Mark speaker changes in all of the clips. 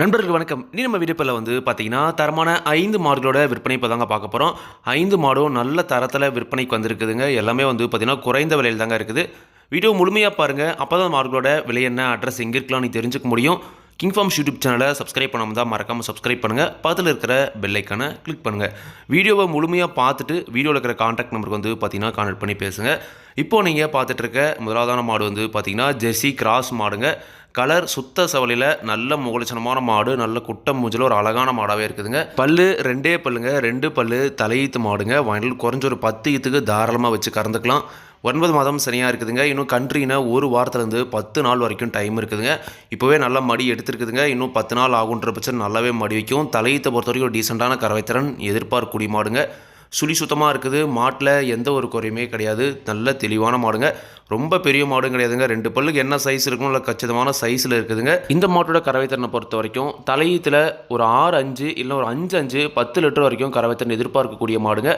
Speaker 1: நண்பர்கள் வணக்கம். நீ நம்ம வீடியோப்பில் வந்து பார்த்தீங்கன்னா தரமான ஐந்து மாடுகளோட விற்பனை இப்போ தாங்க பார்க்க போகிறோம் ஐந்து மாடும் நல்ல தரத்தில் விற்பனைக்கு வந்திருக்குதுங்க. எல்லாமே வந்து பார்த்தீங்கன்னா குறைந்த விலையில் தாங்க இருக்குது. வீடியோ முழுமையாக பாருங்கள் அப்போ தான் மாடுகளோட விலை என்ன அட்ரஸ் எங்கே இருக்கலாம்னு தெரிஞ்சுக்க முடியும். கிங் ஃபார்ம்ஸ் யூடியூப் சேனலை சப்ஸ்கிரைப் பண்ணாமல் தான் மறக்காமல் சப்ஸ்கிரைப் பண்ணுங்கள் பக்கத்தில் இருக்கிற பெல்லைக்கானை கிளிக் பண்ணுங்கள் வீடியோவை முழுமையாக பார்த்துட்டு வீடியோவில் இருக்கிற கான்டாக்ட் நம்பருக்கு வந்து பார்த்தீங்கன்னா கான்டாக்ட் பண்ணி பேசுங்கள் இப்போது நீங்கள் பார்த்துட்டு இருக்க முதலாவதான மாடு வந்து பார்த்தீங்கன்னா ஜெர்சி கிராஸ் மாடுங்க. கலர் சுத்த சவலையில் நல்ல முகலட்சணமான மாடு நல்ல குட்டம் மூஞ்சில் ஒரு அழகான மாடாகவே இருக்குதுங்க. பல்லு ரெண்டே பல்லுங்க. ரெண்டு பல்லு தலையீத்து மாடுங்க. வாங்கில் குறைஞ்ச ஒரு பத்து ஈத்துக்கு தாராளமாக வச்சு கறந்துக்கலாம். ஒன்பது மாதம் சரியாக இருக்குதுங்க. இன்னும் கண்ட்ரினா ஒரு வாரத்துலேருந்து பத்து நாள் வரைக்கும் டைம் இருக்குதுங்க. இப்போவே நல்லா மடி எடுத்துருக்குதுங்க. இன்னும் பத்து நாள் ஆகுன்ற பட்சம் நல்லாவே மடி வைக்கும். தலையீத்தை பொறுத்த வரைக்கும் டீசெண்டான கறவைத்திறன் எதிர்பார்க்கக்கூடிய மாடுங்க. சுழி சுத்தமாக இருக்குது. மாட்டில் எந்த ஒரு குறையுமே கிடையாது. நல்ல தெளிவான மாடுங்க. ரொம்ப பெரிய மாடும் கிடையாதுங்க. ரெண்டு பல்லுக்கு என்ன சைஸ் இருக்கணும் இல்லை கச்சிதமான சைஸில் இருக்குதுங்க. இந்த மாட்டோட கறவைத்திறனை பொறுத்த வரைக்கும் தலையீத்தில் ஒரு ஆறு அஞ்சு இல்லை ஒரு அஞ்சு அஞ்சு பத்து லிட்டர் வரைக்கும் கறவைத்திறன் எதிர்பார்க்கக்கூடிய மாடுங்க.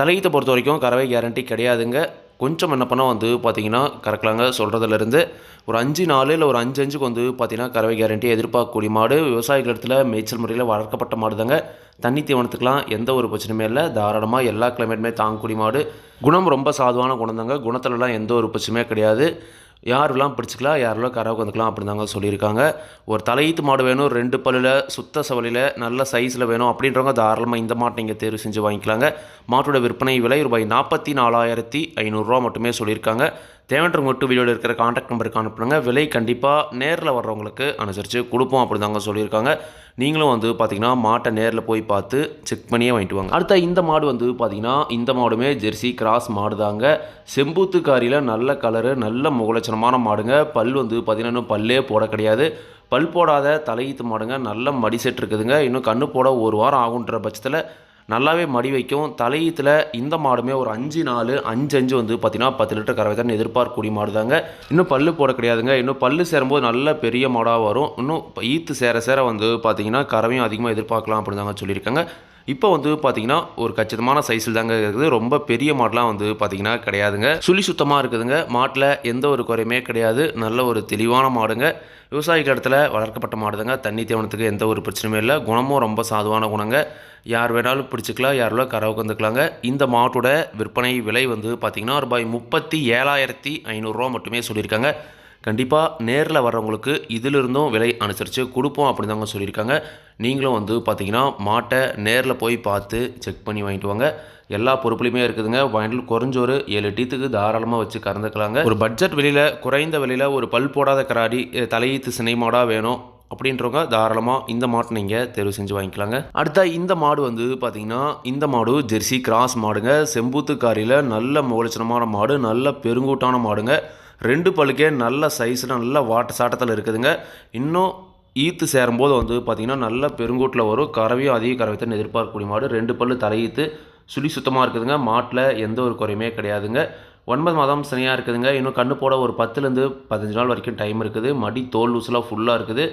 Speaker 1: தலையீத்தை பொறுத்த வரைக்கும் கறவை கேரண்டி கிடையாதுங்க. கொஞ்சம் என்ன பண்ணால் வந்து பார்த்தீங்கன்னா கறக்கலாங்க. சொல்கிறதுலேருந்து ஒரு அஞ்சு நாலு இல்லை ஒரு அஞ்சு அஞ்சுக்கு வந்து பார்த்திங்கன்னா கறவை கேரண்டி எதிர்பார்க்கக்கூடிய மாடு விவசாயிகள் இடத்துல மேய்ச்சல் முறையில் வளர்க்கப்பட்ட மாடு தாங்க தண்ணி தீவனத்துக்கெலாம் எந்த ஒரு பிரச்சனையுமே இல்லை. தாராளமாக எல்லா கிளைமேட்டுமே தாங்கக்கூடிய மாடு. குணம் ரொம்ப சாதுவான குணம் தாங்க குணத்துலலாம் எந்த ஒரு பிரச்சனையுமே கிடையாது. யாரெல்லாம் பிடிச்சிக்கலாம் யாரெல்லாம் கராவுக்கு வந்துக்கலாம் அப்படின்னு தாங்க சொல்லியிருக்காங்க. ஒரு தலையீத்து மாடு வேணும் ரெண்டு பல்லில் சுத்த சவலில் நல்ல சைஸில் வேணும் அப்படின்றவங்க தாராளமாக இந்த மாட்டை நீங்கள் தேர்வு செஞ்சு வாங்கிக்கலாங்க. மாட்டோட விற்பனை விலை ரூபாய் நாற்பத்தி நாலாயிரத்தி ஐநூறுரூவா மட்டுமே சொல்லியிருக்காங்க. தேவைன்ற மட்டும் வீடியோவில் இருக்கிற காண்டாக்ட் நம்பருக்கு அனுப்புனுங்க. விலை கண்டிப்பாக நேரில் வர்றவங்களுக்கு அனுசரித்து கொடுப்போம் அப்படி தாங்க சொல்லியிருக்காங்க. நீங்களும் வந்து பார்த்தீங்கன்னா மாட்டை நேரில் போய் பார்த்து செக் பண்ணியே வாங்கிட்டு வாங்க. அடுத்த இந்த மாடு வந்து பார்த்தீங்கன்னா இந்த மாடுமே ஜெர்சி கிராஸ் மாடு தாங்க செம்பூத்துக்காரியில் நல்ல கலரு நல்ல முகலட்சணமான மாடுங்க. பல் வந்து பார்த்தீங்கன்னா இன்னும் பல்லே போட கிடையாது. பல் போடாத தலையீத்து மாடுங்க. நல்ல மடி செட் இருக்குதுங்க. இன்னும் கண்ணு போட ஒரு வாரம் ஆகுன்ற பட்சத்தில் நல்லாவே மடி வைக்கும். தலையீத்தில் இந்த மாடுமே ஒரு அஞ்சு நாலு அஞ்சு அஞ்சு வந்து பார்த்தீங்கன்னா பத்து லிட்டர் கறவை தான் எதிர்பார்க்கக்கூடிய மாடு தாங்க. இன்னும் பல்லு போட கிடையாதுங்க. இன்னும் பல்லு சேரும்போது நல்ல பெரிய மாடாக வரும். இன்னும் ஈத்து சேர சேர வந்து பார்த்தீங்கன்னா கறவையும் அதிகமாக எதிர்பார்க்கலாம் அப்படின்னு தாங்க சொல்லியிருக்காங்க. இப்போ வந்து பார்த்தீங்கன்னா ஒரு கச்சிதமான சைஸில் தாங்க இருக்குது. ரொம்ப பெரிய மாடலாம் வந்து பார்த்தீங்கன்னா கிடையாதுங்க. சுழி சுத்தமாக இருக்குதுங்க. மாட்டில் எந்த ஒரு குறையுமே கிடையாது. நல்ல ஒரு தெளிவான மாடுங்க. விவசாயிகள் இடத்துல வளர்க்கப்பட்ட மாடுதாங்க. தண்ணி தேவனத்துக்கு எந்த ஒரு பிரச்சனையுமே இல்லை. குணமும் ரொம்ப சாதுவான குணங்க. யார் வேணாலும் பிடிச்சிக்கலாம். யாரெல்லாம் கறவை வந்துக்கலாங்க. இந்த மாட்டோட விற்பனை விலை வந்து பார்த்திங்கன்னா ரூபாய் முப்பத்தி ஏழாயிரத்தி ஐநூறுரூவா மட்டுமே சொல்லியிருக்காங்க. கண்டிப்பாக நேரில் வர்றவங்களுக்கு இதிலிருந்தும் விலை அனுசரித்து கொடுப்போம் அப்படின்னு தாங்க சொல்லியிருக்காங்க. நீங்களும் வந்து பார்த்தீங்கன்னா மாட்டை நேரில் போய் பார்த்து செக் பண்ணி வாங்கிட்டு வாங்க. எல்லா பொறுப்புலையுமே இருக்குதுங்க. வாங்கிட்டு குறைஞ்ச ஒரு ஏழு டீத்துக்கு தாராளமாக வச்சு கறந்துக்கலாங்க. ஒரு பட்ஜெட் வெளியில் குறைந்த விலையில் ஒரு பல் போடாத கராடி தலையீத்து சினை மாடாக வேணும் அப்படின்றவங்க தாராளமாக இந்த மாட்டை நீங்கள் தேர்வு செஞ்சு வாங்கிக்கலாங்க. அடுத்த இந்த மாடு வந்து பார்த்தீங்கன்னா இந்த மாடு ஜெர்சி கிராஸ் மாடுங்க. செம்பூத்துக்காரியில் நல்ல முகலட்சணமான மாடு நல்ல பெருங்கூட்டான மாடுங்க. ரெண்டு பழுக்கே நல்ல சைஸில் நல்ல வாட்ட சாட்டத்தில் இருக்குதுங்க. இன்னும் ஈத்து சேரும்போது வந்து பார்த்திங்கன்னா நல்ல பெருங்கூட்டில் வரும். கறவையும் அதிக கறவைத்தான் எதிர்பார்க்கக்கூடிய மாடு. ரெண்டு பல்லு தலையீத்து சுழி சுத்தமாக இருக்குதுங்க. மாட்டில் எந்த ஒரு குறையுமே கிடையாதுங்க. ஒன்பது மாதம் சனியாக இருக்குதுங்க. இன்னும் கண்ணு போட ஒரு பத்துலேருந்து பதினஞ்சு நாள் வரைக்கும் டைம் இருக்குது. மடி தோல் லூஸ்லாம் ஃபுல்லாக இருக்குது.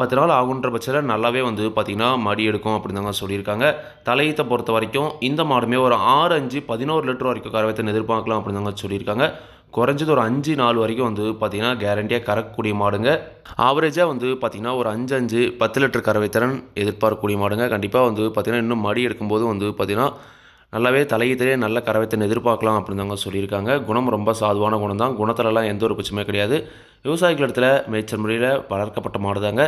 Speaker 1: பத்து நாள் ஆகுன்ற பட்சத்தில் நல்லாவே வந்து பார்த்திங்கன்னா மடி எடுக்கும் அப்படின்னு தாங்க சொல்லியிருக்காங்க. தலையீத்தை பொறுத்த வரைக்கும் இந்த மாடுமே ஒரு ஆறு அஞ்சு பதினோரு லிட்டர் வரைக்கும் கறவைத்தன் எதிர்பார்க்கலாம் அப்படின்னு தாங்க சொல்லியிருக்காங்க. குறைஞ்சது ஒரு அஞ்சு நாள் வரைக்கும் வந்து பார்த்திங்கன்னா கேரண்டியாக கறக்கக்கூடிய மாடுங்க. ஆவரேஜாக வந்து பார்த்திங்கன்னா ஒரு அஞ்சு அஞ்சு பத்து லிட்டர் கறவைத்திறன் எதிர்பார்க்கக்கூடிய மாடுங்க. கண்டிப்பாக வந்து பார்த்திங்கன்னா இன்னும் மடி எடுக்கும்போது வந்து பார்த்திங்கன்னா நல்லாவே தலையீத்திலே நல்ல கரவைத்தன் எதிர்பார்க்கலாம் அப்படின்னு தாங்க சொல்லியிருக்காங்க. குணம் ரொம்ப சாதுவான குணம் தான். குணத்திலலாம் எந்த ஒரு பிரச்சனையும் கிடையாது. விவசாயிகள் இடத்துல மேய்ச்சல் முறையில் வளர்க்கப்பட்ட மாடு தாங்க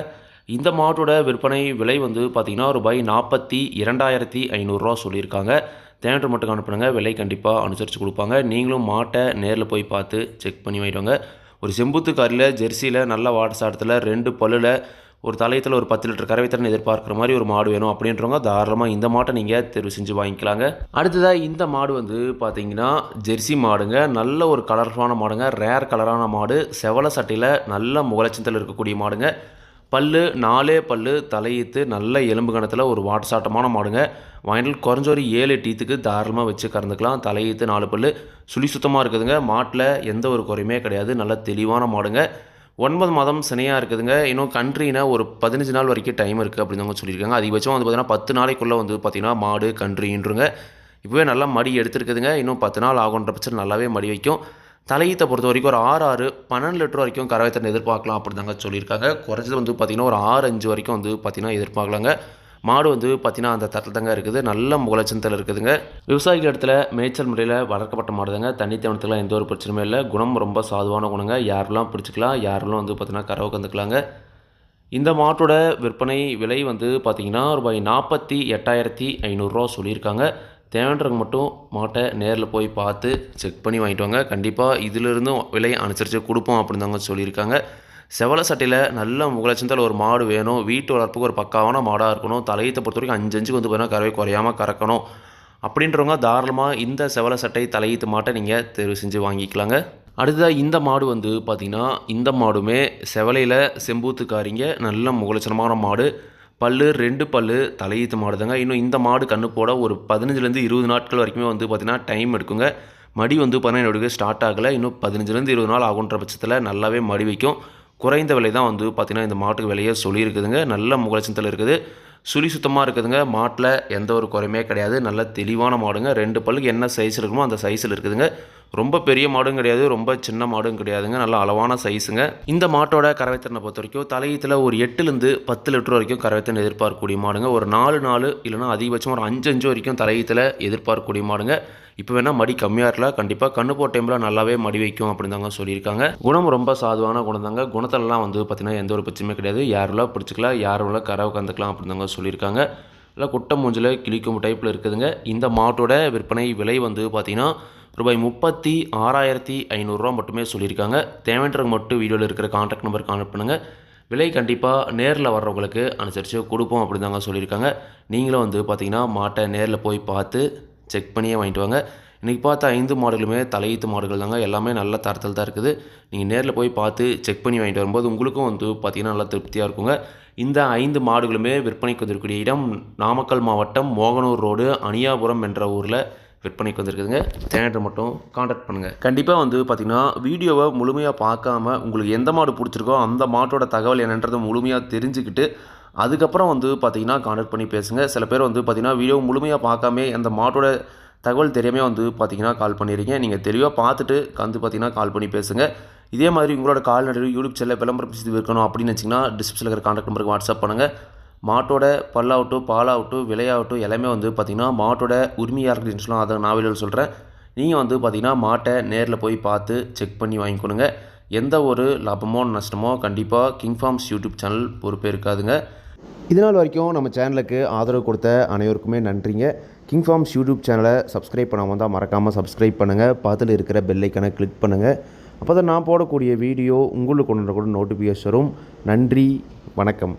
Speaker 1: இந்த மாட்டோட விற்பனை விலை வந்து பார்த்திங்கன்னா ரூபாய் நாற்பத்தி இரண்டாயிரத்தி ஐநூறுரூவா சொல்லியிருக்காங்க. தேட்டர் மட்டும் அனுப்புனாங்க விலை கண்டிப்பாக அனுசரித்து கொடுப்பாங்க. நீங்களும் மாட்டை நேரில் போய் பார்த்து செக் பண்ணி வாங்கிடுவாங்க ஒரு செம்புத்துக்காரில் ஜெர்சியில் நல்ல வாட்ட சாட்டத்தில் ரெண்டு பல்லில் ஒரு தலையத்தில் ஒரு பத்து லிட்டர் கறவைத்திறன் எதிர்பார்க்குற மாதிரி ஒரு மாடு வேணும் அப்படின்றவங்க தாராளமாக இந்த மாட்டை நீங்கள் தேர்வு செஞ்சு வாங்கிக்கலாங்க. அடுத்ததாக இந்த மாடு வந்து பார்த்தீங்கன்னா ஜெர்சி மாடுங்க. நல்ல ஒரு கலர்ஃபுல்லான மாடுங்க. ரேர் கலரான மாடு. செவல சட்டையில் நல்ல முகலட்சத்தில் இருக்கக்கூடிய மாடுங்க. பல்லு நாலே பல்லு தலையித்து நல்ல எலும்பு கணத்தில் ஒரு வாட்டசாட்டமான மாடுங்க. வாங்கிட்டு குறைஞ்ச ஒரு ஏழு டீத்துக்கு தாராளமாக வச்சு கறந்துக்கலாம். தலையித்து நாலு பல்லு. சுழி சுத்தமாக இருக்குதுங்க. மாட்டில் எந்த ஒரு குறையுமே கிடையாது. நல்ல தெளிவான மாடுங்க. ஒன்பது மாதம் சினையாக இருக்குதுங்க. இன்னும் கன்ட்ரினா ஒரு பதினஞ்சு நாள் வரைக்கும் டைம் இருக்குது அப்படின்னு அவங்க சொல்லியிருக்காங்க. அதிகபட்சம் வந்து பார்த்திங்கன்னா பத்து நாளைக்குள்ளே வந்து பார்த்திங்கன்னா மாடு கன்ட்ரின்றுங்க இப்போவே நல்லா மடி எடுத்துருக்குதுங்க. இன்னும் பத்து நாள் ஆகுன்ற பட்சம் நல்லாவே மடி வைக்கும். தலையீத்தை பொறுத்த வரைக்கும் ஒரு ஆறு ஆறு பன்னெண்டு லிட்டர் வரைக்கும் கறவை திறன் எதிர்பார்க்கலாம் அப்படி தாங்க சொல்லியிருக்காங்க. குறைஞ்சது வந்து பார்த்திங்கன்னா ஒரு ஆறு அஞ்சு வரைக்கும் வந்து பார்த்திங்கன்னா எதிர்பார்க்கலாங்க. மாடு வந்து பார்த்திங்கன்னா அந்த தட்டில் தாங்க இருக்குது. நல்ல முகலட்சணத்தில் இருக்குதுங்க. விவசாயிகள் இடத்துல மேய்ச்சல் முறையில் வளர்க்கப்பட்ட மாடு தாங்க தண்ணி தேவனத்துக்குலாம் எந்த ஒரு பிரச்சனையும் இல்லை. குணம் ரொம்ப சாதுவான குணங்க. யாரெல்லாம் பிடிச்சிக்கலாம் யாரெல்லாம் வந்து பார்த்திங்கன்னா கறவை கந்துக்கலாங்க. இந்த மாட்டோட விற்பனை விலை வந்து பார்த்திங்கன்னா ரூபாய் நாற்பத்தி எட்டாயிரத்தி ஐநூறுரூவா சொல்லியிருக்காங்க. தேவைன்றவங்க மட்டும் மாட்டை நேரில் போய் பார்த்து செக் பண்ணி வாங்கிட்டு வாங்க. கண்டிப்பாக இதிலிருந்தும் விலையை அனுசரித்து கொடுப்போம் அப்படின்னு தாங்க சொல்லியிருக்காங்க. செவல சட்டையில் நல்ல முகலட்சத்தில் ஒரு மாடு வேணும். வீட்டு வளர்ப்புக்கு ஒரு பக்காவான மாடாக இருக்கணும். தலையத்தை பொறுத்த வரைக்கும் அஞ்சு வந்து பார்த்தீங்கன்னா கறவை குறையாமல் கறக்கணும். அப்படின்றவங்க தாராளமாக இந்த செவல சட்டை தலையீத்து மாட்டை நீங்கள் தேர்வு செஞ்சு வாங்கிக்கலாங்க. அடுத்ததாக இந்த மாடு வந்து பார்த்திங்கன்னா இந்த மாடுமே செவலையில் செம்பூத்துக்காரிங்க. நல்ல முகலட்சணமான மாடு. பல்லு ரெண்டு பல் தலையீத்து மாடுதாங்க. இன்னும் இந்த மாடு கண்ணு போட ஒரு பதினஞ்சுலேருந்து இருபது நாட்கள் வரைக்குமே வந்து பார்த்திங்கன்னா டைம் எடுக்குங்க. மடி வந்து பார்த்தீங்கன்னா என்னோட ஸ்டார்ட் ஆகலை. இன்னும் பதினஞ்சுலேருந்து இருபது நாள் ஆகுன்ற பட்சத்தில் நல்லாவே மடி வைக்கும். குறைந்த விலை தான் வந்து பார்த்திங்கன்னா இந்த மாட்டுக்கு விலையே சொல்லியிருக்குதுங்க. நல்ல முகலட்சத்தில் இருக்குது. சுழி சுத்தமாக இருக்குதுங்க. மாட்டில் எந்த ஒரு குறையுமே கிடையாது. நல்ல தெளிவான மாடுங்க. ரெண்டு பல்லுக்கு என்ன சைஸ் இருக்குமோ அந்த சைஸில் இருக்குதுங்க. ரொம்ப பெரிய மாடும் கிடையாது ரொம்ப சின்ன மாடும் கிடையாதுங்க. நல்ல அளவான சைஸுங்க இந்த மாட்டோட கறவைத்திறனை பொறுத்த வரைக்கும் தலையத்தில் ஒரு எட்டுலேருந்து பத்து லிட்டர் வரைக்கும் கறவைத்திறன் எதிர்பார்க்கக்கூடிய மாடுங்க. ஒரு நாலு நாலு இல்லைனா அதிகபட்சம் ஒரு அஞ்சு அஞ்சு வரைக்கும் தலையத்தில் எதிர்பார்க்கக்கூடிய மாடுங்க. இப்போ வேணால் மடி கம்மியாக இருக்கலாம். கண்டிப்பாக கண்ணு போட்ட டைமில் நல்லாவே மடி வைக்கும் அப்படின்னு தாங்க சொல்லியிருக்காங்க. குணம் ரொம்ப சாதுவான குணம் தாங்க குணத்திலலாம் வந்து பார்த்திங்கன்னா எந்த ஒரு பிரச்சனையும் கிடையாது. யாரெல்லாம் பிடிச்சிக்கலாம் யாரெல்லாம் கரை கந்துக்கலாம் அப்படின்னு தாங்க சொல்லியிருக்காங்க. இல்லை குட்டை மூஞ்சில் கிளிக்கும் டைப்பில் இருக்குதுங்க. இந்த மாட்டோட விற்பனை விலை வந்து பார்த்திங்கன்னா ரூபாய் முப்பத்தி ஆறாயிரத்தி ஐநூறுரூவா மட்டுமே சொல்லியிருக்காங்க. தேவைன்றவங்க மட்டும் வீடியோவில் இருக்கிற கான்டாக்ட் நம்பர் கான்டாக்ட் பண்ணுங்கள் விலை கண்டிப்பாக நேரில் வர்றவங்களுக்கு அனுசரித்து கொடுப்போம் அப்படின்னு தாங்க சொல்லியிருக்காங்க. நீங்களும் வந்து பார்த்திங்கன்னா மாட்டை நேரில் போய் பார்த்து செக் பண்ணியே வாங்கிட்டு வாங்க. இன்றைக்கி பார்த்த ஐந்து மாடுகளுமே தலையீத்து மாடுகள் தாங்க. எல்லாமே நல்ல தரத்தில் தான் இருக்குது. நீங்கள் நேரில் போய் பார்த்து செக் பண்ணி வாங்கிட்டு வரும்போது உங்களுக்கும் வந்து பார்த்திங்கன்னா நல்லா திருப்தியாக இருக்குங்க. இந்த ஐந்து மாடுகளுமே விற்பனைக்கு வந்திருக்கூடிய இடம் நாமக்கல் மாவட்டம் மோகனூர் ரோடு அணியாபுரம் என்ற ஊரில் விற்பனைக்கு வந்திருக்குதுங்க. தேட்டர் மட்டும் காண்டாக்ட் பண்ணுங்கள் கண்டிப்பாக வந்து பார்த்திங்கன்னா வீடியோவை முழுமையாக பார்க்காம உங்களுக்கு எந்த மாடு பிடிச்சிருக்கோ அந்த மாட்டோட தகவல் என்னன்றதை முழுமையாக தெரிஞ்சுக்கிட்டு அதுக்கப்புறம் வந்து பார்த்திங்கன்னா காண்டாக்ட் பண்ணி பேசுங்க. சில பேர் வந்து பார்த்திங்கன்னா வீடியோ முழுமையாக பார்க்காம அந்த மாட்டோட தகவல் தெரியாமல் வந்து பார்த்தீங்கன்னா கால் பண்ணிடுறீங்க நீங்கள் தெளிவாக பார்த்துட்டு வந்து பார்த்தீங்கன்னா கால் பண்ணி பேசுங்க. இதே மாதிரி உங்களோட கால் யூடியூப் சேனலில் விளம்பரம் இருக்கணும் அப்படின்னு வச்சிங்கன்னா டிஸ்கிரிப்ஷனில் இருக்கிற காண்டாக்ட் நம்பருக்கு வாட்ஸ்அப் பண்ணுங்கள் மாட்டோட பல்லாகட்டும் பாலாகட்டும் விலையாகட்டும் எல்லாமே வந்து பார்த்திங்கன்னா மாட்டோட உரிமையாக இருக்குன்னு சொல்லலாம். அதை நான் சொல்கிறேன் நீங்கள் வந்து பார்த்திங்கன்னா மாட்டை நேரில் போய் பார்த்து செக் பண்ணி வாங்கிக்கணுங்க எந்த ஒரு லாபமோ நஷ்டமோ கண்டிப்பாக கிங் ஃபார்ம்ஸ் யூடியூப் சேனல் பொறுப்பே இருக்காதுங்க.
Speaker 2: இது நாள் வரைக்கும் நம்ம சேனலுக்கு ஆதரவு கொடுத்த அனைவருக்குமே நன்றிங்க. கிங் ஃபார்ம்ஸ் யூடியூப் சேனலை சப்ஸ்கிரைப் பண்ணாமல் தான் மறக்காமல் சப்ஸ்கிரைப் பண்ணுங்கள் பார்த்துல இருக்கிற பெல்லைக்கனை கிளிக் பண்ணுங்கள் அப்போ தான் நான் போடக்கூடிய வீடியோ உங்களுக்கு கொண்டு கூட நோட்டிஃபிகேஷன் வரும். நன்றி வணக்கம்.